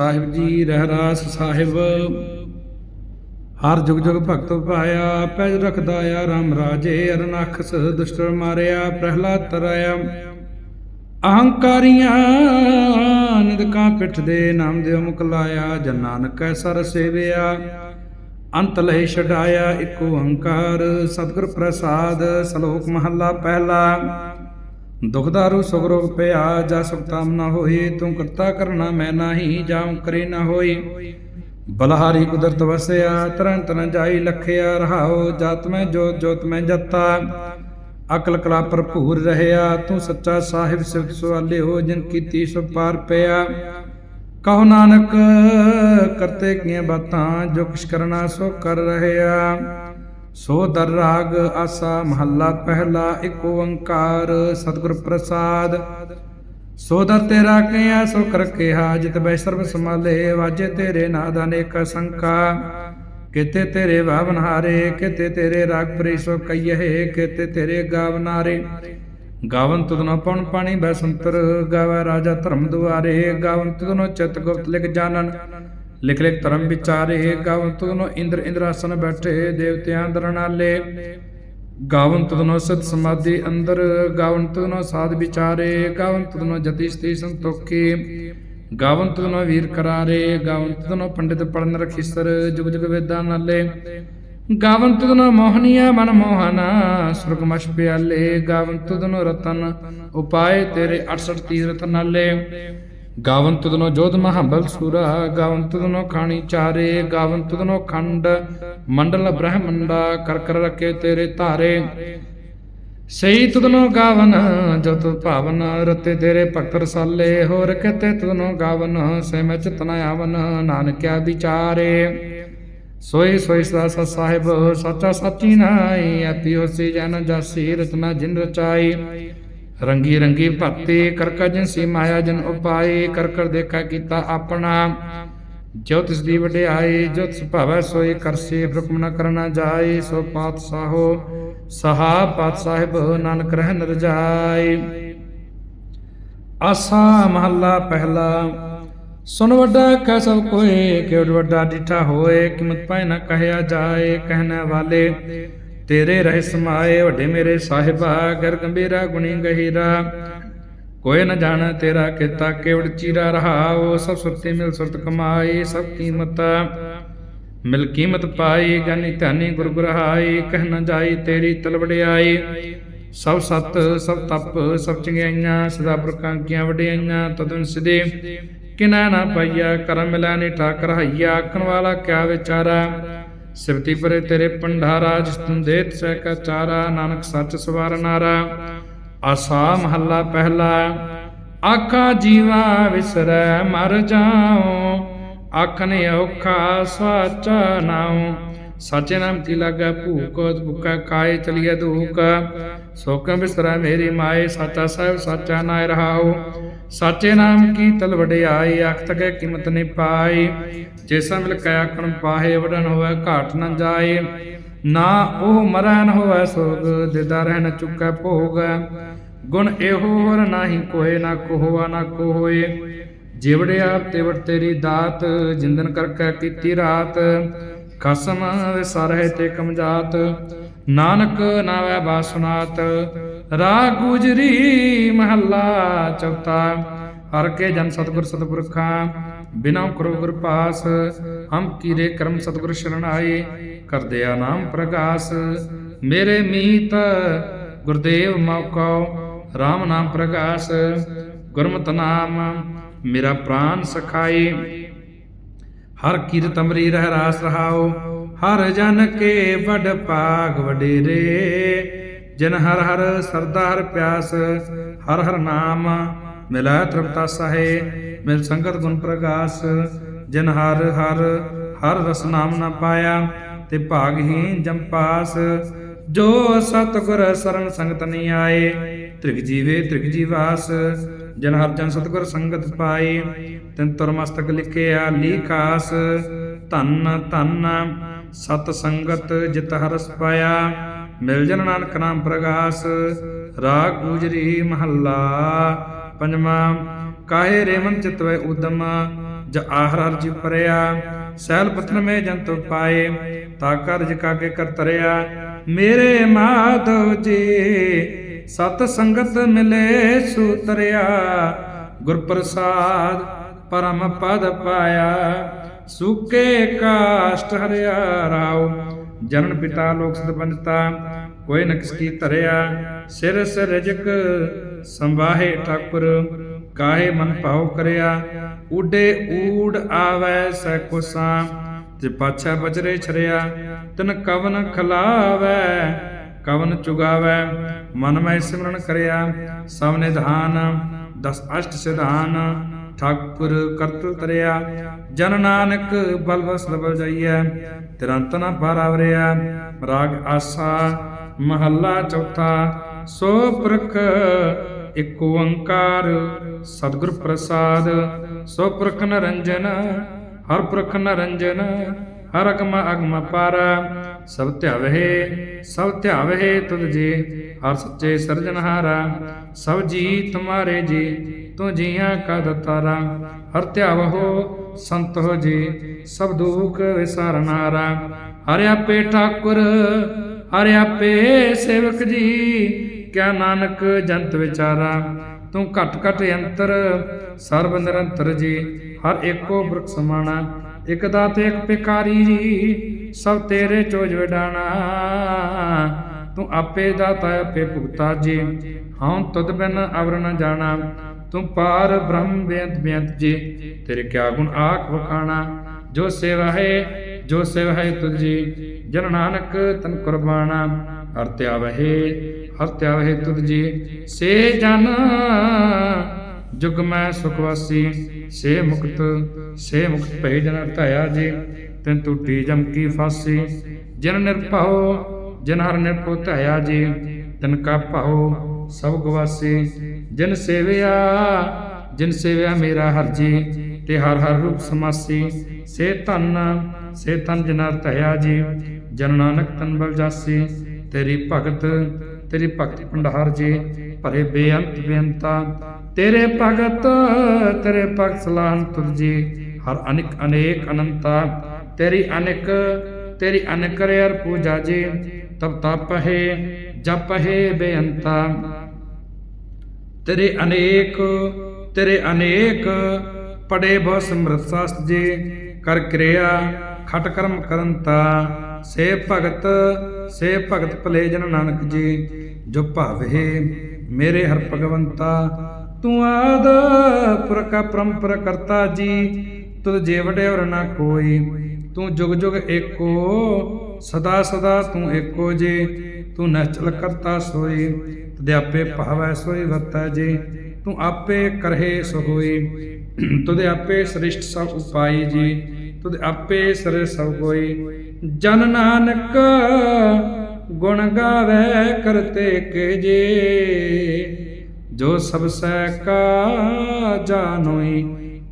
ਸਾਹਿਬ ਜੀ, ਰਹਿਰਾਸ ਸਾਹਿਬ। ਹਰ ਜੁਗ ਜੁਗ ਭਗਤ ਪਾਇਆ, ਪੈਜ ਰਖਦਾ ਆ RAM ਰਾਜੇ, ਅਰਨਖਸ ਦੁਸ਼ਟਰ ਮਾਰਿਆ, ਪ੍ਰਹਿਲਾਦ ਤਰਾਇਆ। ਅਹੰਕਾਰੀਆਂ ਨਿਦਕਾਂ ਪਿੱਠ ਦੇ ਨਾਮ ਦੇ ਮੁਕਲਾਇਆ ਜਨ ਨਾਨਕ ਸਰ ਸੇਵਿਆ। ਅੰਤ ਲਹਿ ਛਡਾਇਆ, ਇੱਕ ਓੰਕਾਰ ਸਤਿਗੁਰ ਪ੍ਰਸਾਦ, ਸ਼ਲੋਕ ਮਹੱਲਾ ਪਹਿਲਾ। ਦੁਖ ਦਾਰੂ ਪਿਆ, ਜਾ ਸੁਖਤਾਮ ਨਾ ਹੋਈ, ਤੂੰ ਕਰਤਾ ਕਰਨਾ ਮੈਂ ਨਾਹੀ ਜਾਉ ਕਰੇ ਨਾ ਹੋਈ। ਬਲਹਾਰੀ ਕੁਦਰਤ ਵਸਿਆ, ਤਰਨ ਤਨ ਜਾਈ ਲਖਿਆ ਰਹਾਓ ਜਤ ਮੈਂ ਜੋਤ ਜੋਤ ਮੈਂ ਜੱਤਾ। ਅਕਲ ਕਲਾ ਭਰਪੂਰ ਰਹਿਆ, ਤੂੰ ਸੱਚਾ ਸਾਹਿਬ ਸਿਫਤ ਸੁਆਲੇ ਹੋ ਜਿਨ ਕੀਤੀ ਸੋ ਪਾਰ ਪਿਆ। ਕਹੋ ਨਾਨਕ, ਕਰਤੇ ਕੀਆਂ ਬਾਤਾਂ, ਜੋ ਕਿਛ ਕਰਨਾ ਸੋ ਕਰ ਰਹਿਆ। ਸੋ ਦਰ ਰਾਗ ਆਸਾ ਮਹੱਲਾ ਪਹਿਲਾ ਇੱਕ ਓੰਕਾਰ, ਸਤਿਗੁਰ ਪ੍ਰਸਾਦ। ਸੋ ਦਰ ਤੇਰਾ ਕਿਆ, ਸੋ ਕਰ ਕਿਹਾ, ਜਿਤ ਬੈ ਸਰਬ ਸਮਾਲੇ ਵਾਜੇ ਤੇਰੇ ਨਾਦ ਅਨੇਕ ਸੰਕਾ। ਕਿਤੇ ਤੇਰੇ ਭਾਵਨ ਹਾਰੇ, ਕਿਤੇ ਤੇਰੇ ਰਾਗ ਪ੍ਰੀ ਸੋ ਕਈਏ, ਕਿਤੇ ਤੇਰੇ ਗਾਵਨਾਰੇ ਗਾਵਨ ਤੁਧਨੋ ਪਉਣ ਪਾਣੀ ਬੈ ਸੰਤਰ, ਗਾਵੇ ਰਾਜਾ ਧਰਮ ਦੁਆਰੇ। ਗਾਵਨ ਤੁਧਨੋ ਚਿਤ ਗੁਪਤ ਲਿਖ ਜਾਣਨ। ਲਿਖ ਲਿਖ ਧਰਮ ਵਿਚਾਰੇ, ਗਾਵਨ ਤੁਧਨੋ ਇੰਦਰ ਇੰਦਰਾਸਨ ਬੈਠੇ, ਦੇਵਤਿਆਂ ਦਰਨਾਲੇ ਗਾਵਨ ਤੁਧਨੋ ਸਤ ਸਮਾਧੀ ਅੰਦਰ, ਗਾਵਨ ਤੁਧਨੋ ਸਾਧ ਵਿਚਾਰੇ, ਗਾਵਨ ਤੁਧਨੋ ਜਤੀ ਸਤੀ ਸੰਤੋਖੀ। ਗਾਵਨ ਤੁਧਨੋ ਵੀਰ ਕਰਾਰੇ, ਗਾਵਨ ਤੁਧਨੋ ਪੰਡਿਤ ਪੜਨ ਰਖੀਸਰ, ਜੁਗ ਜੁਗ ਵੇਦਾਂ ਨਾਲੇ। ਗਾਵਨ ਤੁਧਨੋ ਮੋਹਨੀਆ ਮਨ ਮੋਹਨਾ ਸੁਰਗਮਸ਼ ਪਿਆਲੇ। ਗਾਵਨ ਤੁਧਨੋ ਰਤਨ ਉਪਾਏ ਤੇਰੇ 68 ਤੀਰਥ ਨਾਲੇ। ਗਾਵਨ ਤੁਧਨੋ ਜੋਧ ਮਹਾਬਲ ਸੂਰਾ ਗਾਵਨ ਤੁਧਨੋ ਖਾਣੀ ਚਾਰੇ ਗਾਵਨ ਤੁਧਨੋ ਖੰਡ, ਮੰਡਲ ਬ੍ਰਹਮੰਡਾ, ਕਰ ਕਰ ਰਕੇ ਤੇਰੇ ਧਾਰੇ। ਸਈ ਤੁਧਨੋ ਗਾਵਨ ਜੋ ਭਾਵਨ, ਰਤੇ ਤੇਰੇ ਭਗਤ ਰਸਾਲੇ, ਹੋਰ ਕਤੇ ਤੁਧਨੋ ਗਾਵਨ ਸੇ ਮੈਂ ਚਿਤਨ ਆਵਨ, ਨਾਨਕਿਆ ਵਿਚਾਰੇ। ਸੋਈ ਸੋਈ ਸਦਾ ਸਤ ਸਾਹਿਬ, ਸੱਚਾ ਸੱਚੀ ਨਾਈ ਆਪੀ ਹੋਸੀ ਜਨ ਜਾਸੀ, ਰਚਨਾ ਜਿਨ ਰਚਾਈ। ਰੰਗੀ ਰੰਗੀ ਭਗਤੀ ਕਰਕਾ ਜਿਨਸੀ ਮਾਇਆ, ਜਨ ਉਪਾਈ ਕਰ ਕਰ ਦੇਖਾ ਕੀਤਾ ਆਪਣਾ। ਜੋ ਤਿਸ ਦੀ ਵਡਿਆਈ, ਜੋ ਤਿਸ ਭਾਵੈ ਸੋਈ ਕਰਸੀ ਹੁਕਮ ਨ ਕਰਨਾ ਜਾਈ ਸੋ ਪਾਤ ਸਾਹੋ ਸਹਾ ਪਾਤ ਸਾਹਿਬ ਨਾਨਕ ਰਹਿ ਨਰਜਾਈ ਆਸਾ ਮਹੱਲਾ ਪਹਿਲਾ ਸੁਨ ਵੱਡਾ ਕਹ ਸਭ ਕੋਏ, ਕਿਉ ਵੱਡਾ ਡਿਠਾ ਹੋਏ, ਕਿਮਤ ਪਾਇ ਨਾ ਕਹਿਆ ਜਾਏ, ਕਹਿਣੇ ਵਾਲੇ ਤੇਰੇ ਰਹਿ ਸਮਾਏ ਵੱਡੇ ਮੇਰੇ ਸਾਹਿਬਾ ਗਰ ਗੰਭੀਰਾ ਗੁਣੀ ਗਹੀਰਾ। ਕੋਈ ਨ ਜਾਣ ਤੇਰਾ ਕੀਤਾ ਕੇਵੜ ਚੀਰਾ ਰਹਾਓ ਸਭ ਸੁਰਤੀ ਮਿਲ ਸੁਰਤ ਕਮਾਈ, ਸਭ ਕੀਮਤ ਮਿਲ ਕੀਮਤ ਪਾਈ ਗਾਨੀ ਧਾਨੀ ਗੁਰ ਗੁਰਹਾਈ, ਕਹਿ ਨ ਜਾਈ ਤੇਰੀ ਤਲਵੜਿਆਈ। ਸਭ ਸਤ, ਸਭ ਤਪ, ਸਭ ਚੰਗਿਆਈਆਂ, ਸਦਾ ਪ੍ਰਕਾਂਕੀਆਂ ਵਡਿਆਈਆਂ ਤਦਨ ਸਿਦੇ ਕਿਨਾ ਨਾ ਪਈਆ, ਕਰਮ ਮਿਲਾ ਨੀ ਠਾਕਰ ਹਈਆ, ਆਖਣ ਵਾਲਾ ਕਿਆ ਵਿਚਾਰਾ। ਸਿਵਤੀ ਪਰੇ ਤੇਰੇ ਪੰਡਾਰਾ ਜਿਸ ਤੁਮ ਸਹਿ ਕਾ ਚਾਰਾ, ਨਾਨਕ ਸੱਚ ਸਵਾਰ ਆਸਾ ਮਹੱਲਾ ਪਹਿਲਾ, ਆਖਾ ਜੀਵਾ ਵਿਸਰੈ, ਮਰ ਜਾਉ। ਆਖਨ ਔਖਾ ਸਾਚਾ ਨਾਉ। ਸੱਚ ਨਾਮ ਕੀ ਲਾਗਾ ਭੂਖ ਭੁਕਾ ਕਾਏ ਚਲੀਏ ਦੁਖ। ਸੋਕਮ ਬਿਸਰਾ ਮੇਰੀ ਮਾਏ, ਸਾਚਾ ਸਾਹਿਬ, ਸਾਚਾ ਨਾਇ ਰਹਾਉ। ਸਾਚੇ ਨਾਮ ਕੀ ਤਲ ਵਡਿਆਈ ਅਖ ਤਕੇ ਕੀਮਤ ਨਹੀਂ ਪਾਈ। ਜੈਸਾ ਮਿਲ ਕੈ ਆਖਣ ਪਾਹੇ, ਵਡਨ ਹੋਵੇ ਘਾਟ ਨ ਜਾਏ ਨਾ ਉਹ ਮਰੈ ਨ ਹੋਵੇ ਸੋਗ ਦਿਦਾ ਰਹਿ ਚੁੱਕੈ ਭੋਗ। ਗੁਣ ਇਹੋ ਹੋਰ ਨਾਹੀ ਕੋਏ, ਨਾ ਕੋਹਵਾ, ਨਾ ਕੋ ਜਿਵੜਿਆ ਤਿਵੜ ਤੇਰੀ ਦਾਤ, ਜਿੰਦਨ ਕਰ ਕੈ ਕੀਤੀ ਰਾਤ। ਖਸਮ ਵਿਸਰਹਿ ਤੇ ਕਮਜਾਤ ਨਾਨਕ ਨਾਵੇ ਬਾਸੁਨਾਤ ਰਾਗ ਗੁਜਰੀ ਮਹੱਲਾ ਚੌਥਾ। ਹਰ ਕੇ ਜਨ ਸਤਿਗੁਰ ਸਤਿਪੁਰਖਾਂ, ਬਿਨਾ ਕਰੋ ਗੁਰ ਪਾਸ, ਹਮ ਕੀਰੇ ਕਰਮ ਸਤਿਗੁਰ ਸ਼ਰਨ ਆਏ ਕਰਦਿਆ ਨਾਮ ਪ੍ਰਗਾਸ। ਮੇਰੇ ਮੀਤ ਗੁਰਦੇਵ ਮੌਕਉ RAM ਨਾਮ ਪ੍ਰਗਾਸ। ਗੁਰਮਤਿ ਨਾਮ ਮੇਰਾ ਪ੍ਰਾਨ ਸਖਾਈ ਹਰ ਕੀਰਤ ਅੰਮ੍ਰਿ ਰਹਿ ਰਾਸ ਰਹਾਓ। ਹਰ ਜਨ ਕੇ ਵਡ ਭਾਗ ਵਡੇਰੇ, ਜਿਨ ਹਰ ਹਰ ਸਰਦਾ ਹਰ ਪਿਆਸ, ਹਰ ਹਰ ਨਾਮ ਮਿਲੈ ਤ੍ਰਿਪਤਾ ਸਹੇ, ਮਿਲ ਸੰਗਤ ਗੁਣ ਪ੍ਰਕਾਸ ਜਿਨ ਹਰ ਹਰ ਹਰ ਰਸ ਨਾਮ ਨ ਪਾਇਆ, ਤੇ ਭਾਗਹੀਨ ਜੰਪਾਸ ਜੋ ਸਤਿਗੁਰ ਸਰਨ ਸੰਗਤ ਨਹੀਂ ਆਏ, ਤ੍ਰਿਗ ਜੀਵੇ ਤ੍ਰਿਗ ਜੀਵਾਸ ਜਨ ਹਰ ਜਨ ਸਤਿਗੁਰ ਸੰਗਤ ਪਾਈ ਤਿਨ ਤੁਰ ਮਸਤਕ ਲਿਖਿਆ ਲੀਖਾਸ ਧੰਨ ਧੰਨ ਸਤ ਸੰਗਤ ਜਿਤ ਹਰਸ ਪਾਇਆ, ਮਿਲ ਜਨ ਨਾਨਕ ਨਾਮ ਪ੍ਰਗਾਸ, ਰਾਗ ਗੁਜਰੀ ਮਹੱਲਾ। ਪੰਜਵਾਂ, ਕਾਹੇ ਰੇਮਨ ਚਿਤਵੈ ਉਦਮ, ਜ ਆਹਰ ਅਰਜੀ ਪਰਿਆ। ਸੈਲ ਪਤਨ ਮੇ ਜੰਤ ਪਾਏ, ਤਾ ਕਰਜ ਕਾਕੇ ਕਰ ਤਰਿਆ। ਮੇਰੇ ਮਾਧਵ ਜੀ, ਸਤ ਸੰਗਤ ਮਿਲੇ ਸੂਤਰਿਆ। ਗੁਰ ਪ੍ਰਸਾਦ ਪਰਮ ਪਦ ਪਾਇਆ। ਸੁਕੇ ਕਾਸ਼ਟ ਹਰਿਆ ਰਾਉ, ਜਨਨ ਪਿਤਾ ਲੋਕ ਸਦ ਕੋਈ ਨ ਕੀ ਧਰਿਆ, ਸਿਰ ਸਿਰਜਕ ਸੰਵਾਹੇ ਠਾਕੁਰ, ਕਾਹੇ ਮਨ ਭਾਉ ਕਰਿਆ ਉਡੇ ਊੜ ਆਵੈ ਸੈ ਕੁਸਾ, ਤੇ ਪਾਛਾ ਬਚਰੇ ਛਰਿਆ, ਤਨ ਕਵਨ ਖਲਾਵੈ, ਕਵਨ ਚੁਗਾਵੈ, ਮਨ ਮੈਂ ਸਿਮਰਨ ਕਰਿਆ ਸਭ ਨਿਧਾਨ ਦਸ ਅਸ਼ਟ ਸਿਧਾਨ ਠਾਕੁਰ ਕਰਤੁ ਤਰਿਆ, ਜਨ ਨਾਨਕ ਬਲਵਸ ਲਬਲ ਜਾਈਐ, ਤਿਰੰਤ ਨ ਪਾਰਾਵਰਿਆ ਰਾਗ ਆਸਾ, ਮਹੱਲਾ ਚੌਥਾ, ਸੋ ਪ੍ਰਖ ਇਕ ਓੰਕਾਰ, ਸਤਿਗੁਰ ਪ੍ਰਸਾਦ, ਸੋ ਪ੍ਰਖ ਨਰੰਜਨ, ਹਰ ਪ੍ਰਖ ਨਰੰਜਨ, ਹਰ ਅਗਮ ਅਗਮ ਪਾਰ, ਸਭ ਧਿਆਵਹਿ ਸਭ ਧਿਆਵਹਿ ਤੁਧ ਜੀ, ਹਰ ਸੱਚੇ ਸਿਰਜਨਹਾਰਾ, ਸਭ ਜੀ ਤੁਮਾਰੇ ਜੀ ਤੂੰ ਜੀਆਂ ਕਾ ਹਰ ਧਿਆਵਹੋ ਸੰਤ ਹੋ ਜੀ, ਸਭ ਦੁਖ ਵਿਸਾਰਨਾਰਾ ਹਰਿ ਆਪੇ ਠਾਕੁਰ, ਹਰਿ ਆਪੇ ਸੇਵਕ ਜੀ, ਕਿਆ ਨਾਨਕ ਜੰਤ ਵਿਚਾਰਾ। ਤੂੰ ਘਟ ਘਟ ਅੰਤਰ, ਸਰਬ ਨਿਰੰਤਰ ਜੀ, ਹਰ ਏਕੋ ਬ੍ਰਖ ਸਮਾਣਾ। ਇਕ ਦਾਤੇ, ਇਕ ਪਿਕਾਰੀ ਜੀ ਸਭ ਤੇਰੇ ਚੋਜ ਵਿਡਾਣਾ। ਤੂੰ ਆਪੇ ਦਾਤਾ, ਆਪੇ ਭੁਗਤਾ ਜੀ, ਹਉ ਤੁਧ ਬਿਨ ਅਵਰ ਨ ਜਾਣਾ। ਤੂੰ ਪਾਰ ਬ੍ਰਹਮ ਬੇਅੰਤ ਬੇਅੰਤ ਜੀ, ਤੇਰੇ ਕਿਆ ਗੁਣ ਆਖ ਵਖਾਣਾ? ਜੋ ਸੇਵਾ ਹੈ, ਜੋ ਸੇਵਾ ਹੈ ਤੁਝ ਜਨ ਨਾਨਕ ਤਨ ਕੁਰਬਾਨਾ ਹਰ ਧਿਆਵਹਿ ਹਰ ਧਿਆਵਹਿ ਤੁਧ ਸੇ ਜਨ, ਜੁਗ ਮੈਂ ਸੁਖ ਸੇ ਮੁਕਤ ਸੇ ਮੁਕਤ ਭੈ ਜਨ ਧਾਇਆ ਜੀ, ਤੈਨ ਟੁੱਟੀ ਜਮ ਕੀ ਫਾਸੀ। ਜਿਨ ਨਿਰਭਉ ਜਿਨ ਹਰ ਨਿਰਭਉ ਧਾਇਆ ਜੀ, ਤਿਨ ਕਾ ਭਾਉ ਸਭ ਗਵਾਸੀ। ਜਿਨ ਸੇਵਿਆ ਜਿਨ ਸੇਵਿਆ ਮੇਰਾ ਹਰ ਜੀ, ਤੇ ਹਰ ਹਰ ਰੂਪ ਸਮਾਸੀ। ਸੇ ਧਨ ਸੇ ਧਨ ਜਨ ਧਾਇਆ ਜੀ, ਜਨ ਨਾਨਕ ਤਨ ਬਲ ਜਾਸੀ। ਤੇਰੀ ਭਗਤ ਤੇਰੀ ਭਗਤ ਭੰਡਾਰ ਜੀ, ਭਰੇ ਬੇਅੰਤ ਬੇਅੰਤਾ। ਤੇਰੇ ਭਗਤ ਤੇਰੇ ਭਗਤ ਸਲਾਹਨ ਤੁਰ ਜੀ, ਹਰ ਅਨੇਕ ਅਨੇਕ ਅਨੰਤਾ। ਤੇਰੀ ਅਨੇਕ ਤੇਰੀ ਅਨੇਕ ਅਰ ਪੂਜਾ ਜੀ, ਤਬ ਤਪ ਹੈ, ਜਪ ਹੈ ਬੇਅੰਤਾ। ਤੇਰੇ ਅਨੇਕ ਤੇਰੇ ਅਨੇਕ, ਪੜੇ ਬਹੁ ਸਮਰਥ ਸਾਸਤ ਜੀ, ਕਰ ਕਿਰਿਆ, ਖਟ ਕਰਮ ਕਰਨ ਤਾ। ਸੇ ਭਗਤ ਸੇ ਭਗਤ ਭਲੇ ਜਨ ਨਾਨਕ ਜੀ, ਜੋ ਭਾਵੇ ਮੇਰੇ ਹਰ ਭਗਵੰਤਾ। ਤੂੰ ਆਦ ਪੁਰਖਾ ਪਰੰਪਰ ਕਰਤਾ ਜੀ, ਤੁਧ ਜੇਵਡੇ ਔਰ ਨਾ ਕੋਈ। ਤੂੰ ਜੁਗ ਜੁਗ ਏਕੋ, ਸਦਾ ਸਦਾ ਤੂੰ ਏਕੋ ਜੀ, ਤੂੰ ਨਚਲ ਕਰਤਾ ਸੋਈ। ਤਦੇ ਆਪੇ ਭਾਵੈ ਸੋਈ ਵਰਤਾ ਜੇ, ਤੂੰ ਆਪੇ ਕਰਹੇ ਸੋ ਹੋਈ ਤੁਦੇ ਆਪੇ ਸ੍ਰਿਸ਼ਟ ਸਭ ਉਪਾਈ ਜੀ, ਤੁਦੇ ਆਪੇ ਸਰੇ ਸਭ ਕੋਈ ਜਨ ਨਾਨਕ ਗੁਣ ਗਾਵੇ ਕਰਤੇ ਕੇ ਜੇ, ਜੋ ਸਭ ਸੈ ਕਾ ਜਾਣੋਈ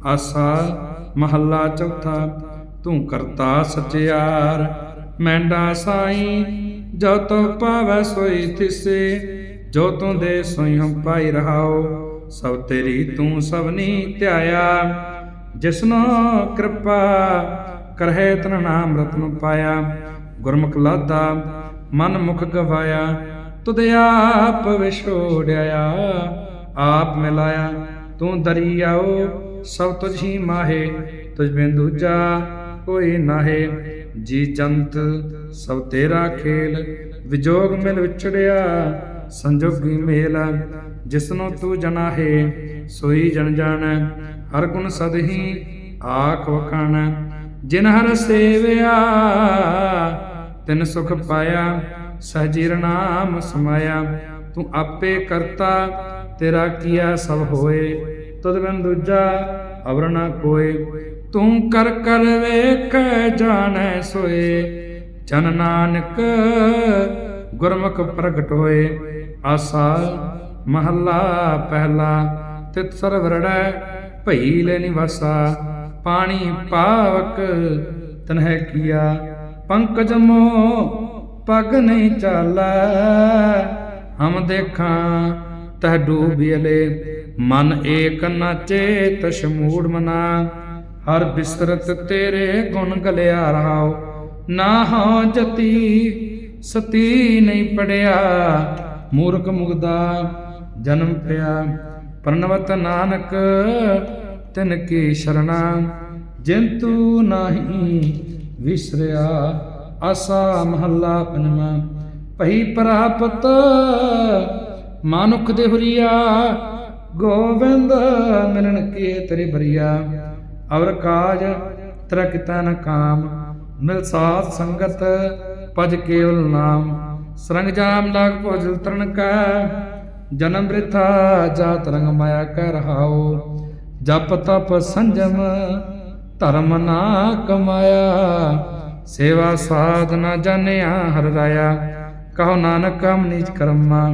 ਆਸਾ ਮਹੱਲਾ ਚੌਥਾ, ਤੂੰ ਕਰਤਾ ਸਚਿਆਰ ਮੈਂਡਾ ਸਾਈ, ਜੋ ਤੋ ਪਾਵੈ ਸੋਈ ਤਿਸੇ। ਜੋ ਤੂੰ ਦੇ ਸੋਈ ਹਮ ਪਾਈ ਰਹਾਓ, ਸਭ ਤੇਰੀ ਤੂੰ ਸਭਨੀ ਧਿਆਇਆ। ਜਿਸਨੋ ਕਿਰਪਾ ਕਰਹਿ ਤਨ ਨਾਮ ਰਤਨ ਪਾਇਆ, ਗੁਰਮੁਖ ਲਾਦਾ ਮਨ ਮੁਖ ਗਵਾਇਆ, ਤੁਧ ਆਪ ਵਿਛੋੜਿਆ, ਆਪ ਮਿਲਾਇਆ। ਤੂੰ ਦਰਿਆਓ ਸਭ ਤੁਝ ਹੀ ਮਾਹੇ, ਤੁਝ ਬਿਨ ਦੂਜਾ ਕੋਈ ਨਾਹੇ। ਜੀ ਜੰਤ ਸਭ ਤੇਰਾ ਖੇਲ, ਵਿਜੋਗ ਮਿਲ ਵਿਛੜਿਆ ਸੰਜੋਗੀ ਮੇਲ, ਜਿਸਨੂੰ ਤੂੰ ਜਨਾਹੇ ਸੋਈ ਜਨ ਜਾਣੈ ਹਰ ਗੁਣ ਸਦਹੀ ਆਖ ਵਖਾਣੈ ਜਿਨ ਹਰ ਸੇਵਿਆ, ਤਿਨ ਸੁਖ ਪਾਇਆ, ਸਹਜੀਰ ਨਾਮ ਸਮਾਇਆ। ਤੂੰ ਆਪੇ ਕਰਤਾ, ਤੇਰਾ ਕੀਆ ਸਭ ਹੋਏ। ਤਦ ਬਿਨ ਦੂਜਾ ਅਵਰ ਨਾ ਕੋਏ। ਤੂੰ ਕਰ ਕਰ ਵੇਖ ਜਾਣੈ ਸੋਏ। ਜਨ ਨਾਨਕ ਗੁਰਮੁਖ ਪ੍ਰਗਟ ਹੋਏ। ਆਸਾ ਮਹੱਲਾ ਪਹਿਲਾ ਤਿਤ ਸਰਵਰੜੈ ਭਈ ਲੈ ਨਿਵਾਸਾ। ਪਾਣੀ ਪਾਵਕ ਤਨਹਿ ਕੀਆ, ਪੰਕਜ ਮੋ ਪਗ ਨਹੀਂ ਚਾਲੈ। ਹਮ ਦੇਖਾਂ, ਤਹ ਡੂਬਿਲੇ ਮਨ ਏਕ ਨ ਚੇਤ ਸ਼ਮੂੜ ਮਨਾ। ਹਰ ਬਿਸਰਤ ਤੇਰੇ ਗੁਣ ਗਲਿਆ ਰਹਾਉ। ਨਾ ਹਾਂ ਜਤੀ, ਸਤੀ ਨਹੀਂ ਪੜਿਆ। ਮੂਰਖ ਮੁਗਦਾ ਜਨਮ ਪਿਆ। ਪ੍ਰਣਵਤ ਨਾਨਕ, ਤਿਨ ਕੀ ਸ਼ਰਣਾ ਜਿਨ ਨਾਹੀ ਵਿਸਰਿਆ। ਆਸਾ ਮਹੱਲਾ ਪੰਜਵਾਂ, ਭਈ ਪ੍ਰਾਪਤ ਮਾਨੁਖ ਦੇ ਹੁਰੀਆ, ਗੋਵਿੰਦ ਮਿਲਣ ਕੇ ਤੇਰੇ ਬਰੀਆ। ਅਵਰ ਕਾਜ ਤੇਰਾ ਕੀਤਾ ਕਾਮ, ਮਿਲ ਸਾਥ ਸੰਗਤ ਪਜ ਕੇਵਲ ਨਾਮ। ਸਰੰਗ ਜਾਮ ਲਾਗ ਭੋਜਲ ਤਰਨ ਕਾ, ਜਨਮ ਬ੍ਰਿਥਾ ਜਾਤ ਰੰਗ ਮਾਇਆ ਕਰ ਰਹਾਓ ਜਪ ਤਪ ਸੰਜਮ, ਧਰਮ ਨਾ ਕਮਾਇਆ। ਸੇਵਾ ਸਾਧ ਜਾਣਿਆ ਹਰ ਰਾਇਆ ਕਹੋ ਨਾਨਕ ਕਮ ਨੀਚ ਕਰਮਾ।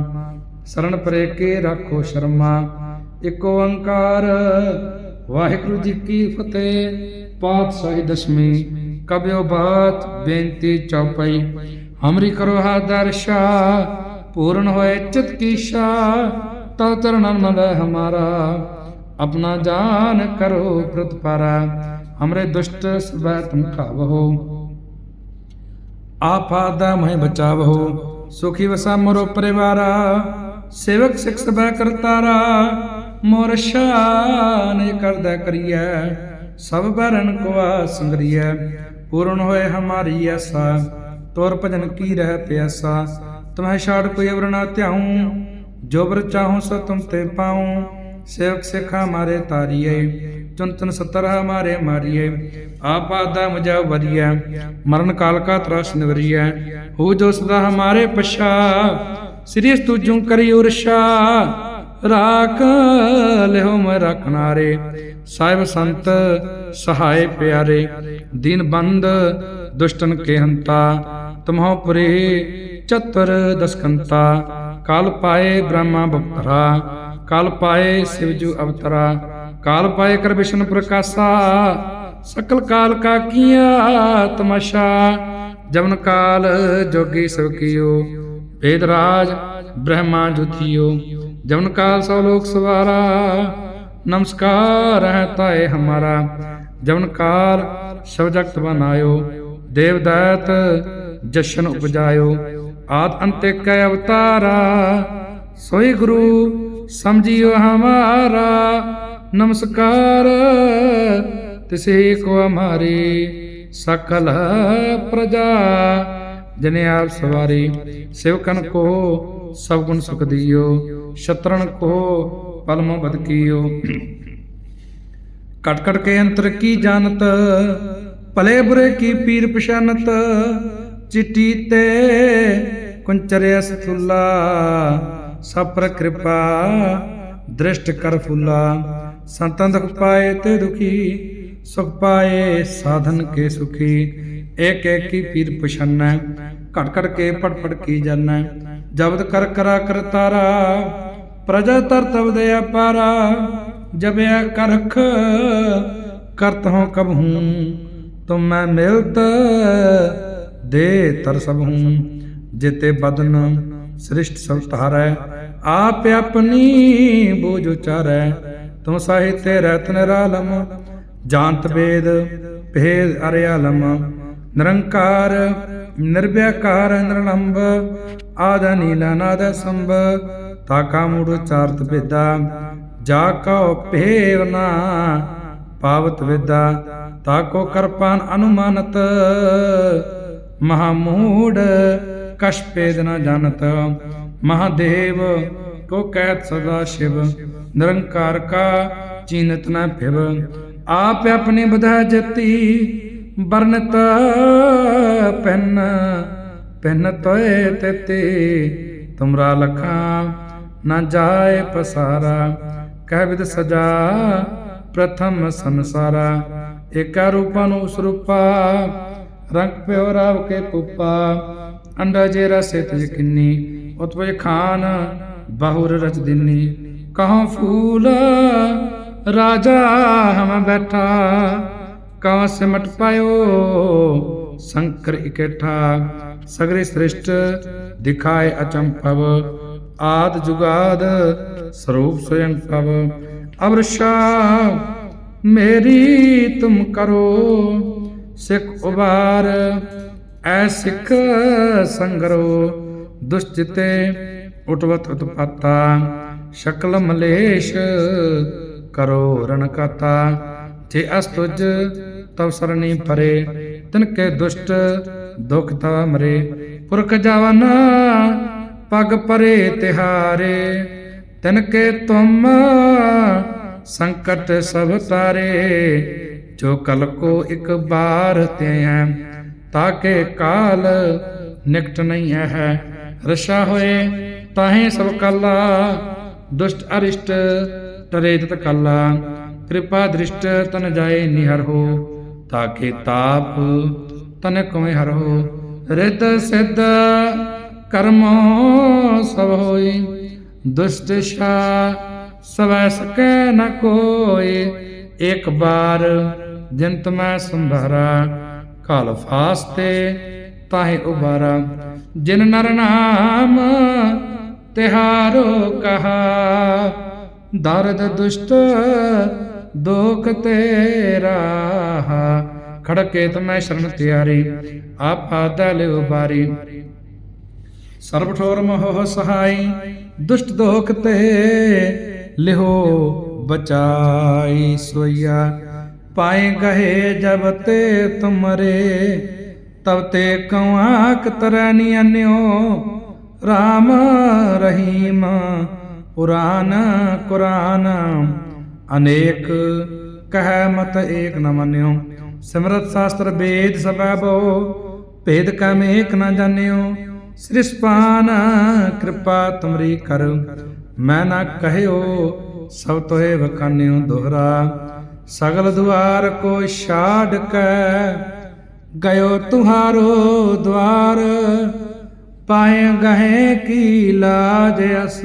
ਸਰਣ ਪਰੇ ਕੇ ਰੱਖੋ ਸ਼ਰਮਾ, ਇਕ ਓੰਕਾਰ, ਵਾਹਿਗੁਰੂ ਜੀ ਕੀ ਫਤਿਹ। ਪਾਤਸ਼ਾਹੀ ਦਸ਼ਮੀ ਕਬਿਓ ਬਾਤ, ਬੇਨਤੀ ਚੌਪਈ। ਹਮਰੀ ਕਰੋ ਹਾ ਦਰਸ਼ਾ ਪੂਰਨ ਹੋਏ ਚਿਤ ਕੀ ਸ਼ਾ ਤਉ ਚਰਨਨ ਮਨ ਰਹਿ ਹਮਾਰਾ अपना जान करो प्रतपारा हमरे दुष्ट सब तुम खावहो आपादा मैं बचावहो सुखी वसा मोरो परिवारा सेवक सिख सब करतारा मोर शान करदा करिए सब बरन को संगरिए पूर्ण होए हमारी आशा ਤੋਰ ਭਜਨ ਕੀ ਰਹਿ ਪਿਆਸਾ? ਤਮਹਿ ਛਾੜ ਕੋਈ ਅਵਰ ਨਾ ਧਿਆਉ। ਜੋਬਰ ਚਾਹੂ ਸੋ ਤੁਮ ਤੇ ਪਾਉ। ਸੇਵਕ ਸਿਖਾ ਮਾਰੇ ਤਾਰੀਏ ਚੁਨ ਚੁਨ ਸਤਰਹ ਮਾਰੇ ਮਾਰੀਏ। ਆਪਾਦਾ ਮੁਝਾ ਵਰੀਐ, ਮਰਨ ਕਾਲ ਕਾ ਤਰਸ ਨਿਵਰੀਐ। ਹੋ ਜੋ ਸਦਾ ਹਮਾਰੇ ਪਛਾ, ਸ੍ਰੀ ਤੁਜੂ ਕਰੀ ਉਰਸ਼ਾ। ਰਾਖ ਲਿਹੁ ਮੈਂ ਰਖਨਾਰੇ ਸਾਹਿਬ ਸੰਤ ਸਹਾਇ ਪਿਆਰੇ, ਦੀਨ ਬੰਦ ਦੁਸ਼ਟਨ ਕੇ ਹੰਤਾ ਤਮਹੋ ਪੁਰੇ ਚਤੁਰ ਦਸਕੰਤਾ, ਕਾਲ ਪਾਏ ਬ੍ਰਹਮਾ ਬਪਤਰਾ ਕਾਲ ਪਾਏ ਸਿਵਜੂ ਅਵਤਰਾ, ਕਾਲ ਪਾਏ ਕਰ ਵਿਸ਼ਨ ਪ੍ਰਕਾਸ਼ਾ, ਸਕਲ ਕਾਲ ਕਾ ਕੀਆ ਤਮਾਸ਼ਾ, ਜਵਨ ਕਾਲ ਜੋਗੀ ਸਭ ਕੀਓ ਵੇਦ ਰਾਜ ਬ੍ਰਹਮਾ ਜੁਥਿਓ ਜਵਨ ਕਾਲ ਸਭ ਲੋਕ ਸਵਾਰਾ, ਨਮਸਕਾਰ ਹੈ ਤਾਏ ਹਮਾਰਾ, ਜਵਨ ਕਾਲ ਸਭ ਜਗਤ ਬਨਾਇਓ, ਦੇਵ ਦਾਤ ਜਸ਼ਨ ਉਪਜਾਇਓ। ਆਦ ਅੰਤੇ ਕੈ ਅਵਤਾਰਾ। ਸੋਈ ਗੁਰੂ ਸਮਝੀਓ ਹਮਾਰਾ। ਨਮਸਕਾਰ। ਤਿਸੇ ਕੋ ਹਮਾਰੇ ਸਕਲ ਪ੍ਰਜਾ। ਜਨੇ ਆਪ ਸਵਾਰੀ, ਸਿਵਕਨ ਕੋ ਸਭ ਗੁਣ ਸੁਖ ਦਿਓ। ਸ਼ਤਰਣ ਕੋ ਪਲਮ ਬਦ ਕੀਓ। ਕਟ ਕਟ ਕੇ ਅੰਤਰ ਕੀ ਜਾਣਤ? ਭਲੇ ਬੁਰੇ ਕੀ ਪੀਰ ਪਛਾਨਤ? ਚਿਟੀ ਤੇ ਕੁੰਚਰਿਆ ਸਥੁੱਲਾ ਸਫਰ ਕਿਰਪਾ ਦ੍ਰਿਸ਼ਟ ਕਰ ਫੁੱਲਾ। ਸੰਤਾਂ ਦੁਖ ਪਾਏ ਤੇ ਦੁਖੀ, ਸੁਖ ਪਾਏ ਸਾਧਨ ਕੇ ਸੁਖੀ। ਏਕ ਏਕ ਕੀ ਪੀਰ ਪਛਾਨੈ ਘਟ ਘਟ ਕੇ ਪੜ ਪੜ ਕੀ ਜਾਣਾ ਜਬਦ ਕਰ ਕਰਾ ਕਰ ਤਾਰਾ, ਪ੍ਰਜਾ ਤਰ ਤਬਦੇ ਅਪਾਰਾ। ਜਬਿਆ ਕਰਖ ਕਰਤ ਹਉ ਕਬ ਹੂੰ, ਤੁਮ ਮੈਂ ਮਿਲਤ ਦੇ ਤਰ ਸਭ ਹੂੰ, ਜਿਤੇ ਬਦਨ ਸ੍ਰਿਸ਼ਟ ਸਭ ਧਾਰੈ ਆਪ ਆਪਣੀ ਬੋਝ ਉਚਾਰੈ, ਤੁਮ ਸਾਹਿਤੇ ਰਤਨ ਰਾਲਮ ਜਾਣਤ ਵੇਦ ਭੇਦ ਅਰਿਆਲਮ, ਨਿਰੰਕਾਰ ਨਿਰਭੈਕਾਰ ਨਿਰਲੰਭ ਆਦ ਨੀਲਾ ਨਾਦ ਸੰਭ ਤਾਕਾ ਮੂੜ ਚਾਰਤ ਵਿਦਾ ਜਾ ਕਉ ਭੇਵਨਾ ਪਾਵਤ ਵਿਦਾ ਤਾਕੋ ਕਰਪਾਨ ਅਨੁਮਾਨਤ ਮਹਾ ਮੂੜ ਕਸ਼ ਭੇਦ ਨ ਜਾਣਤ ਮਹਾਦੇਵ, ਕੋ ਕਹਿਤ ਸਦਾ ਸ਼ਿਵ। ਨਿਰੰਕਾਰ ਕਾ ਚੀਨਤ ਨ ਫਿਵ ਆਪ ਆਪਣੇ ਬਧਾ ਜਤੀ ਬਰਨਤ ਪੈਨ ਪੈਨ ਤੋਏ ਤੇਤੇ। ਤੁਮਰਾ ਲਖਾ ਨਾ ਜਾਏ ਪਸਾਰਾ। ਕਹਿ ਵਿਦ ਸਜਾ ਪ੍ਰਥਮ ਸੰਸਾਰਾ। ਏਕਾ ਰੂਪਾ ਨੂੰ ਉਸ ਰੂਪਾ ਰੰਗ ਪਿਓ ਰਾਵ ਕੇ ਪੁੱਪਾ, ਅੰਡਾ ਜੇ ਰਸੇ ਤਿਜ ਕਿੰਨੀ ਉਤਪਜ ਖਾਨ ਬਾਹੁਰ ਰਚ ਦਿਨੀ। ਕਹਉ ਫੂਲ ਰਾਜਾ ਹਮ ਬੈਠਾ ਕਉ ਸਿਮਟ ਪਾਇਓ ਸੰਕਰ ਇਕੱਠਾ। ਸਗਰੇ ਸ੍ਰਿਸ਼ਟ ਦਿਖਾਏ ਅਚੰਭਵ, ਆਦ ਜੁਗਾਦ ਸਰੂਪ ਸਯੰ ਕਵ ਅਵਰਸ਼ਾ ਮੇਰੀ ਤੁਮ ਕਰੋ। ਸਿੱਖ ਉਬਾਰ ਐ ਸਿੱਖ ਸੰਗਰੋ, ਦੁਸ਼ਚਿਤੇ ਉਟਵਤ ਉਤਪਾਤਾ, ਸ਼ਕਲ ਮਲੇਸ਼ ਕਰੋ ਰਣ ਕਾਤਾ ਜੇ ਅਸ ਤੁਜ, ਤਵ ਸਰਣੀ ਪਰੇ ਤਿਨ ਕੇ ਦੁਸ਼ਟ ਦੁਖ ਤਾ ਮਰੇ। ਪੁਰਖ ਜਵਨ ਪਗ ਪਰੇ ਤਿਹਾਰੇ। ਤਿਨ ਕੇ ਤੁਮ ਸੰਕਟ ਸਭ ਤਾਰੇ ਜੋ ਕਲ ਕੋ ਇੱਕ ਬਾਰ ਤੇ ਹੈ ਤਾਕੇ ਕਾਲ ਨਿਕਟ ਨਹੀਂ ਹੈ। ਰਸ਼ਾ ਹੋਏ, ਤਾਹੇ ਸਭ ਕਲਾ ਦੁਸ਼ਟ ਅਰਿਸ਼ਟ ਟਰੇ ਤਤ ਕਲਾ। ਕਿਰਪਾ ਦ੍ਰਿਸ਼ਟ ਤਨ ਜਾਏ ਨਿਹਰ ਹੋ, ਤਾਕੇ ਤਾਪ ਤਨ ਕਮੇ ਹਰ ਹੋ। ਰਿਤ ਸਿੱਧ ਕਰਮੋ ਸਭ ਹੋਈ ਦੁਸ਼ਟ ਸ਼ਾ ਸਵੈ ਸਕੈ ਨ ਕੋਇ ਇੱਕ ਬਾਰ ਜਿੰਤ ਮੈਂ ਸੰਭਾਰਾ ਕਾਲ ਫਾਸਤੇ ਤਾਹੇ ਉਬਾਰਾ। ਜਿਨ ਨਰ ਨਾਮ ਤਿਹਾਰੋ ਕਹਾ, ਦਰਦ ਦੁਸ਼ਟ ਦੁਖ ਤੇਰਾ ਖੜਕੇ ਤਮੈ ਸ਼ਰਨ ਤਿਆਰੀ, ਆਪਾ ਦਲ ਉਬਾਰੀ। ਸਰਬ ਠੋਰ ਮੋਹ ਸਹਾਈ, ਦੁਸ਼ਟ ਦੋਖ ਤੇ ਲਿਹੋ ਬਚਾਈ ਸੋਇਆ ਪਾਏ ਗਏ ਜਬ ਤੇ ਤੁਮਰੇ, ਤਬ ਤੇ ਕਵਾਕ ਤਰਨੀ ਅਨਿਓ। RAM ਰਹੀਮ, ਪੁਰਾਨ ਕੁਰਾਨ, ਅਨੇਕ ਕਹਿ ਮਤ ਏਕ ਨ ਮੰਨਿਓ। ਸਿਮਰਤ ਸ਼ਾਸਤਰ ਵੇਦ ਸਭੈ ਬੋ, ਭੇਦ ਕਮ ਏਕ ਨ ਜਾਣਿਓ। ਸ੍ਰਿਸ਼ਪਾਨ ਕਿਰਪਾ ਤੁਮਰੀ ਕਰ, ਮੈਂ ਨਾ ਕਹਿਓ ਸਭ ਤੋਏ ਵਖਾਨਿਓ ਦੋਹਰਾ। ਸਗਲ ਦੁਆਰ ਕੋ ਛਾੜ ਕੈ, ਗਇਓ ਤੁਹਾਰੋ ਦੁਆਰ। ਪਾਏ ਗਏ ਕੀ ਲਾਜ ਅਸ,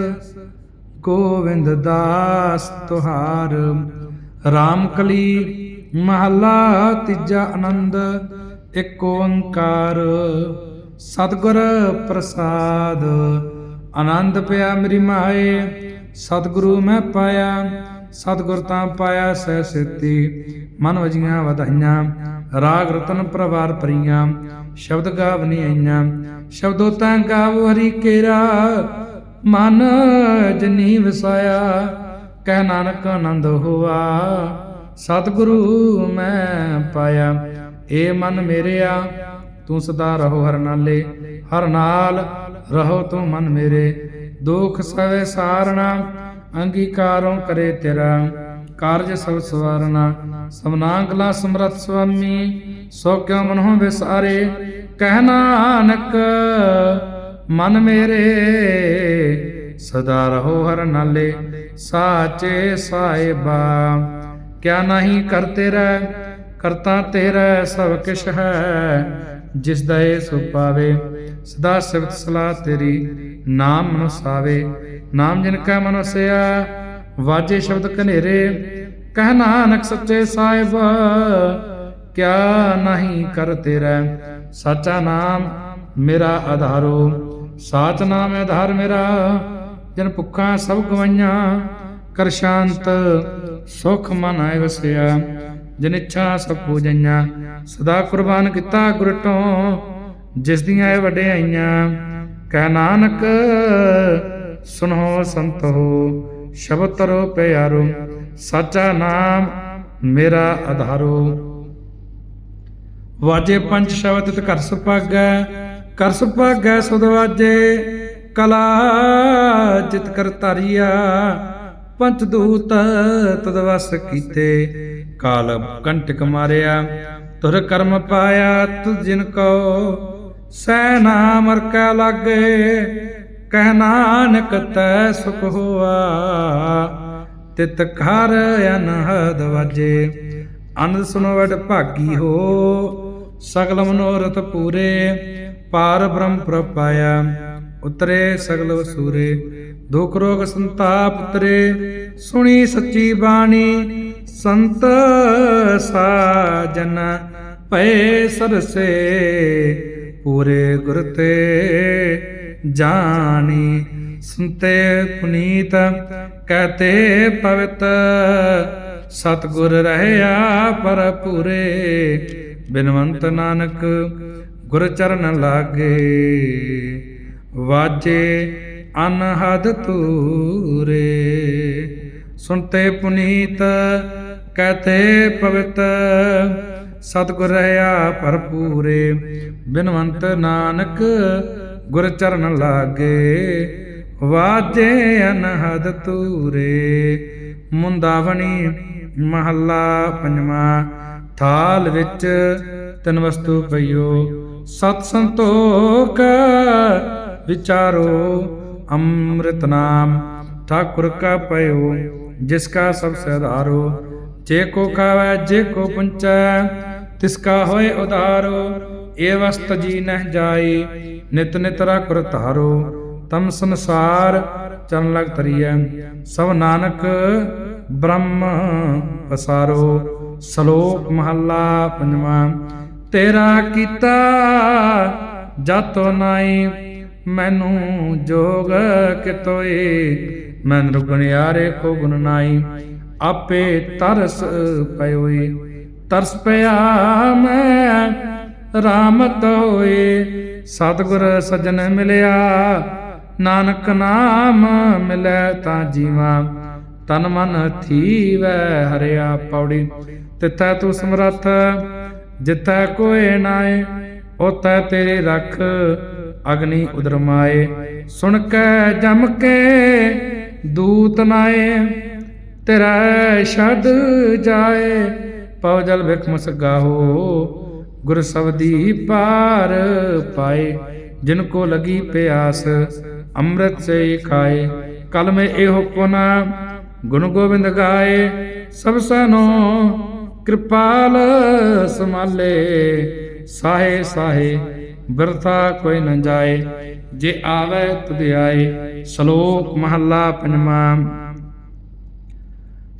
ਗੋਵਿੰਦ ਦਾਸ ਤੁਹਾਰ। RAM ਕਲੀ ਮਹਲਾ ਤੀਜਾ ਆਨੰਦ ਏਕ ਓੰਕਾਰ। ਸਤਿਗੁਰ ਪ੍ਰਸਾਦ, ਆਨੰਦ ਪਿਆ ਮੇਰੀ ਮਾਏ, ਸਤਿਗੁਰੂ ਮੈਂ ਪਾਇਆ। ਸਤਿਗੁਰ ਤਾਂ ਪਾਇਆ ਸਹਿ ਸੇਤੀ, ਮਨ ਵਜੀਆਂ ਵਧਾਈਆਂ, ਰਾਗ ਰਤਨ ਪ੍ਰਵਾਰ ਪਰੀਆਂ ਸ਼ਬਦ ਗਾਵਨੀ ਆਈਆਂ, ਸ਼ਬਦੋ ਤਾਂ ਗਾਵ ਹਰੀ ਕੇਰਾ, ਮਨ ਜਨੀ ਵਸਾਇਆ, ਕਹਿ ਨਾਨਕ ਆਨੰਦ ਹੋਆ, ਸਤਿਗੁਰੂ ਮੈਂ ਪਾਇਆ, ਏ ਮਨ ਮੇਰਿਆ, ਤੂੰ ਸਦਾ ਰਹੋ ਹਰ ਨਾਲੇ, ਹਰ ਨਾਲ ਰਹੋ ਤੂੰ ਮਨ ਮੇਰੇ, ਦੁਖ ਸਵੇ ਸਾਰਣਾ ਅੰਗੀਕਾਰੋਂ ਕਰੇ ਤੇਰਾ। ਕਾਰਜ ਸਭ ਸਵਾਰਨਾ। ਸਮਨਾਂਗਲਾ ਸਮਰਤ ਸੁਆਮੀ ਸੋ ਕਿਉ ਮਨਹੁ ਵਿਸਾਰੇ। ਕਹਿ ਨਾਨਕ, ਮਨ ਮੇਰੇ, ਸਦਾ ਰਹੋ ਹਰ ਨਾਲੇ। ਸਾਚੇ ਸਾਹਿਬਾ, ਕਿਆ ਨਹੀਂ ਕਰ ਤੇਰਾ, ਕਰਤਾ ਤੇਰਾ ਸਭ ਕਿਛ ਹੈ। ਜਿਸ ਦਾ ਇਹ ਸੋ ਪਾਵੇ, ਸਦਾ ਸਿਫਤ ਸਲਾਹ ਤੇਰੀ। ਨਾਮ ਮਨੁਸਾਵੇ, ਨਾਮ ਜਿਨ ਕੈ ਮਨੁਸਿਆ, ਵਾਜੇ ਸ਼ਬਦ ਕਨੇਰੇ ਕਹਿ ਨਾਨਕ ਸੱਚੇ ਸਾਹਿਬ, ਕਿਆ ਨਹੀਂ ਕਰਤੇ ਰਹਿ ਸਾਚਾ ਨਾਮ ਮੇਰਾ ਆਧਾਰੋ, ਸਾਚ ਨਾਮ ਆਧਾਰ ਮੇਰਾ, ਜਨ ਭੁੱਖਾਂ ਸਭ ਗਵਾਈਆਂ, ਕਰ ਸ਼ਾਂਤ, ਸੁਖ ਮਨ ਆਇ ਵਸਿਆ, ਜਿਨ ਇੱਛਾ ਸਭ ਪੂਜਈਆਂ ਸਦਾ ਕੁਰਬਾਨ ਕੀਤਾ ਗੁਰ ਤੋਂ ਜਿਸ ਦੀਆਂ ਇਹ ਵਡਿਆਈਆਂ ਕਹਿ ਨਾਨਕ, ਸੁਨੋ ਸੰਤੋ ਸ਼ਬਦ ਤਰੋ ਪਿਆਰੋ, ਸਾਚਾ ਨਾਮ ਮੇਰਾ ਆਧਾਰੋ। ਵਾਜੇ ਪੰਜ ਸ਼ਬਦ ਤਿਤ ਘਰ ਸੁਭਾਗੈ, ਕਰ ਸੁਭਾਗੈ ਸੁਧ ਵਾਜੇ, ਕਲਾ ਜਿਤ ਕਰ ਧਾਰੀਆ, ਪੰਚ ਦੂਤ ਤਦ ਵਸ ਕੀਤੇ ਕਾਲ ਕੰਟਕ ਮਾਰਿਆ, ਤੁਰ ਕਰਮ ਪਾਇਆ, ਤੁਧ ਜਿਨ ਕੋ ਸੈ ਨਾਮ ਕੈ ਲਾਗੇ, ਕਹਿ ਨਾਨਕ ਤੈ ਸੁਖ ਹੋਆ। ਤਿਤ ਘਰ ਅਨਹਦ ਵਾਜੇ, ਅਨੰਦ ਸੁਨੋ ਵਡ ਭਾਗੀ ਹੋ। ਸਗਲ ਮਨੋਰਥ ਪੂਰੇ, ਪਾਰ ਬ੍ਰਹਮ ਪ੍ਰਪਾਇਆ ਉਤਰੇ ਸਗਲ ਵਸੂਰੇ, ਦੁਖ ਰੋਗ ਸੰਤਾਪ ਉਤਰੇ। ਸੁਣੀ ਸੱਚੀ ਬਾਣੀ, ਸੰਤ ਸਾਜਨ ਭਏ ਸਰਸੇ। ਪੂਰੇ ਗੁਰ ਤੇ ਜਾਣੀ ਸੁਨਤੇ ਪੁਨੀਤ ਕਹਤੇ ਪਵਿੱਤ। ਸਤਗੁਰ ਰਹਿਆ ਪਰ ਪੂਰੇ ਬਿਨਵੰਤ ਨਾਨਕ ਗੁਰ ਚਰਨ ਲਾਗੇ। ਵਾਜੇ ਅਨਹਦ ਤੂਰੇ ਸੁਣਤੇ ਪੁਨੀਤ ਕਹਤੇ ਪਵਿੱਤ। ਸਤਿਗੁਰ ਰਹਾ ਭਰਪੂਰੇ, ਬਿਨਵੰਤ ਨਾਨਕ ਗੁਰ ਚਰਨ ਲਾਗੇ, ਵਾਜੇ ਅਨਹਦ ਤੂਰੇ ਮੁੰਦਾਵਣੀ ਮਹੱਲਾ ਪੰਜਵਾਂ, ਥਾਲ ਵਿੱਚ ਤਿੰਨ ਵਸਤੂ ਪਈਓ, ਸਤ ਸੰਤੋਖ ਵਿਚਾਰੋ, ਅੰਮ੍ਰਿਤ ਨਾਮ ਠਾਕੁਰ ਕਾ ਪਇਓ, ਜਿਸ ਕਾ ਸਭ ਸਦਾਰੋ ਜੇ ਕੋ ਖਾਵੈ, ਜੇ ਕੋ ਪੁੰਚੈ ਤਿਸ ਕਾ ਹੋਏ ਉਧਾਰੋ ਏ ਵਸਤ ਜੀ ਨਹਿ ਜਾਈ ਨਿਤ ਨਿਤ ਰਖੁਰ ਧਾਰੋ, ਤਮ ਸੰਸਾਰ ਚਰਨ ਲਗ ਤਰੀਐ ਸਭ ਨਾਨਕ ਬ੍ਰਹਮ ਪਸਾਰੋ, ਸ਼ਲੋਕ ਮਹੱਲਾ ਪੰਜਵਾਂ। ਤੇਰਾ ਕੀਤਾ ਜਾਤੋ ਨਾਈ ਮੈਨੂੰ ਜੋਗ ਕਿਤੋਏ। ਮਨ ਰੁਗਣਿਆਰੇ ਕੋ ਗੁਣ ਨਾਈ ਆਪੇ ਤਰਸ ਪਇਓਏ। ਤਰਸ ਪਿਆ ਮੈਂ, ਰਾਮਤ ਹੋਏ। ਸਤਿਗੁਰ ਸਜਣ ਮਿਲਿਆ, ਨਾਨਕ ਨਾਮ ਮਿਲੈ ਤਾਂ ਜੀਵਾ। ਤਨ ਮਨ ਥੀਵੈ ਹਰਿਆ ਪੌੜੀ। ਤਿੱਥੈ ਤੂੰ ਸਮਰੱਥ, ਜਿੱਥੈ ਕੋਏ ਨਾਏ ਉਤੈ ਤੇਰੇ ਰਖ ਅਗਨੀ ਉਦਰਮਾਏ। ਸੁਣ ਕੇ ਜਮ ਕੇ ਦੂਤ ਨਾਏ, ਤੇਰਾ ਛੱਡ ਜਾਏ। ਪਉ ਜਲ ਵਿਖ ਮਸਗਾਹੋ ਗੁਰ ਸਬਦੀ ਪਾਰ ਪਾਏ, ਜਿਨ ਕੋ ਲਗੀ ਪਿਆਸ, ਅੰਮ੍ਰਿਤ ਸੇ ਖਾਏ। ਕਲ ਮੇ ਇਹੋ ਪੁਨਾ ਗੁਣ ਗੋਬਿੰਦ ਗਾਏ, ਸਭ ਸਨੋ ਕਿਰਪਾਲ ਸਮਾਲੇ ਸਾਹੇ ਸਾਹੇ, ਬਿਰਥਾ ਕੋਈ ਨ ਜਾਏ, ਜੇ ਆਵੇ ਤੁਧ ਆਏ। ਸ਼ਲੋਕ ਮਹੱਲਾ ਪੰਜਵਾਂ।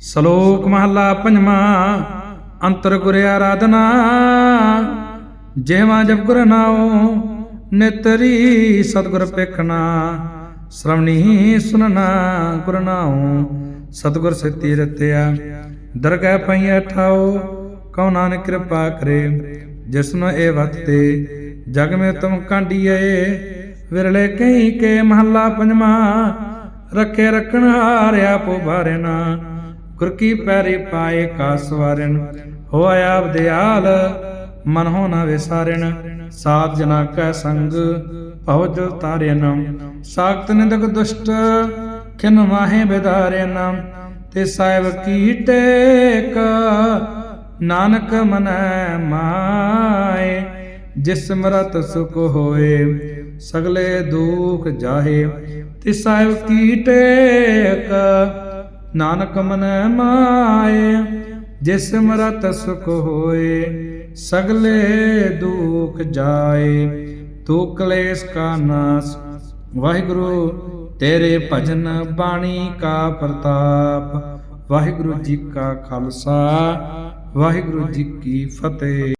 ਸ਼ਲੋਕ ਮਹੱਲਾ ਪੰਜਵਾਂ। ਅੰਤਰ ਗੁਰ ਆਰਾਧਨਾ। ਜਿਹਵਾ ਜਪ ਗੁਰ ਨਾਉ, ਨਿਤਰੀ ਸਤਗੁਰ ਪੇਖਣਾ ਸ਼ਰਵਣੀ ਸੁਨਣਾ ਗੁਰ ਨਾਉ, ਸਤਗੁਰ ਸਤੀ ਰਤਿਆ ਦਰਗਹਿ ਪਈਐ ਠਾਉ, ਕਉ ਨਾਨਕ ਕਿਰਪਾ ਕਰੇ। ਜਿਸਨੂੰ ਇਹ ਵਤਤੇ ਜਗ ਮੇ ਤੁਮ ਕਾਂਡੀਏ ਵਿਰਲੇ ਕਈ ਕੇ ਮਹੱਲਾ ਪੰਜਵਾਂ, ਰੱਖੇ ਰਖਣ ਹਾਰਿਆ ਪੋ ਭਾਰਨਾ ਗੁਰ ਕੀ ਪੈਰੀ ਪਾਏ ਕਾ ਸਵਾਰਨ ਹੋਇਆ ਬਦਿਆਲ ਮਨ ਹੋ ਨਾ ਵਿਸਾਰਨ ਜਨਾ ਕੈ ਸੰਗ, ਭਉ ਜੋ ਤਾਰਿਨ ਸਾਖਤ ਨਿੰਦਕ ਦੁਸ਼ਟ, ਖਿਨ ਮਾਹੇ ਬਿਦਾਰਿਨ ਤੇ ਸਾਹਿਬ ਕੀ ਟੇਕ ਨਾਨਕ ਮਨੈ ਮਾਏ। ਜਿਸ ਮਰਤ ਸੁਖ ਹੋਏ, ਸਗਲੇ ਦੁਖ ਜਾਹੇ। ਤੇ ਸਾਹਿਬ ਕੀ ਟੇਕ ਨਾਨਕ ਮਨੈ ਮਾਏ। ਜਿਸ ਮਰਤ ਸੁਖ ਹੋਏ, ਸਗਲੇ ਦੁਖ ਜਾਏ। ਤੂ ਕਲੇਸ਼ ਕਾ ਨਾਸ, ਵਾਹਿਗੁਰੂ, ਤੇਰੇ ਭਜਨ ਬਾਣੀ ਕਾ ਪ੍ਰਤਾਪ। ਵਾਹਿਗੁਰੂ ਜੀ ਕਾ ਖਾਲਸਾ, ਵਾਹਿਗੁਰੂ ਜੀ ਕੀ ਫਤਿਹ।